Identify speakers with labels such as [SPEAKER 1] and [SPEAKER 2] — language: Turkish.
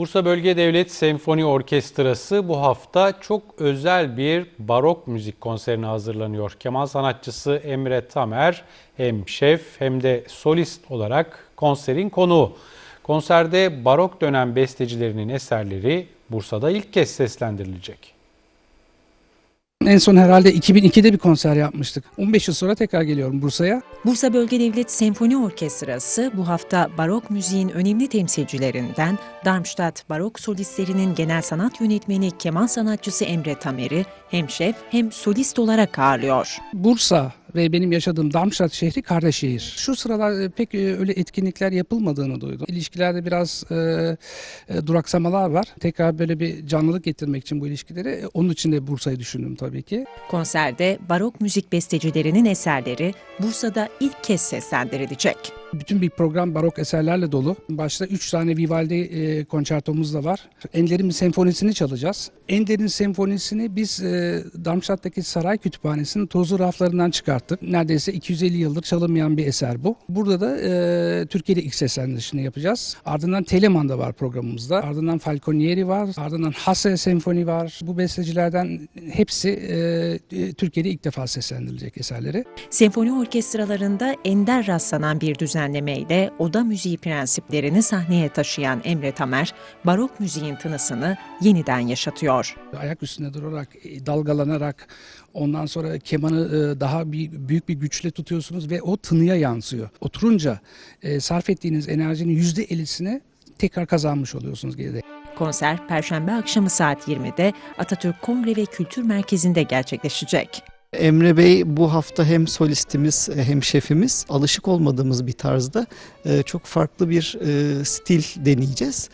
[SPEAKER 1] Bursa Bölge Devlet Senfoni Orkestrası bu hafta çok özel bir barok müzik konserine hazırlanıyor. Keman sanatçısı Emre Tamer hem şef hem de solist olarak konserin konuğu. Konserde barok dönem bestecilerinin eserleri Bursa'da ilk kez seslendirilecek.
[SPEAKER 2] En son herhalde 2002'de bir konser yapmıştık. 15 yıl sonra tekrar geliyorum Bursa'ya.
[SPEAKER 3] Bursa Bölge Devlet Senfoni Orkestrası bu hafta barok müziğin önemli temsilcilerinden Darmstadt Barok Solistlerinin genel sanat yönetmeni keman sanatçısı Emre Tamer'i hem şef hem solist olarak ağırlıyor.
[SPEAKER 2] Bursa ve benim yaşadığım Darmstadt şehri kardeş şehir. Şu sıralar e, pek e, öyle etkinlikler yapılmadığını duydum. İlişkilerde biraz e, e, duraksamalar var. Tekrar böyle bir canlılık getirmek için bu ilişkileri onun için de Bursa'yı düşündüm tabii ki.
[SPEAKER 3] Konserde barok müzik bestecilerinin eserleri Bursa'da ilk kez seslendirilecek.
[SPEAKER 2] Bütün bir program barok eserlerle dolu. Başta 3 tane Vivaldi e, konçertomuz da var. Ender'in senfonisini çalacağız. Ender'in senfonisini biz e, Darmstadt'taki saray kütüphanesinin tozlu raflarından çıkarttık. Neredeyse 250 yıldır çalınmayan bir eser bu. Burada da e, Türkiye'de ilk seslendirişini yapacağız. Ardından Telemann da var programımızda. Ardından Falconieri var. Ardından Hasse senfoni var. Bu bestecilerden hepsi e, e, Türkiye'de ilk defa seslendirilecek eserleri.
[SPEAKER 3] Senfoni orkestralarında ender rastlanan bir düzenlemeyle oda müziği prensiplerini sahneye taşıyan Emre Tamer, barok müziğin tınısını yeniden yaşatıyor.
[SPEAKER 2] ayak üstünde durarak, e, dalgalanarak ondan sonra kemanı e, daha bir, büyük bir güçle tutuyorsunuz ve o tınıya yansıyor. Oturunca e, sarf ettiğiniz enerjinin yüzde ellisini tekrar kazanmış oluyorsunuz geride.
[SPEAKER 3] Konser Perşembe akşamı saat 20'de Atatürk Kongre ve Kültür Merkezi'nde gerçekleşecek.
[SPEAKER 4] Emre Bey bu hafta hem solistimiz hem şefimiz alışık olmadığımız bir tarzda e, çok farklı bir e, stil deneyeceğiz.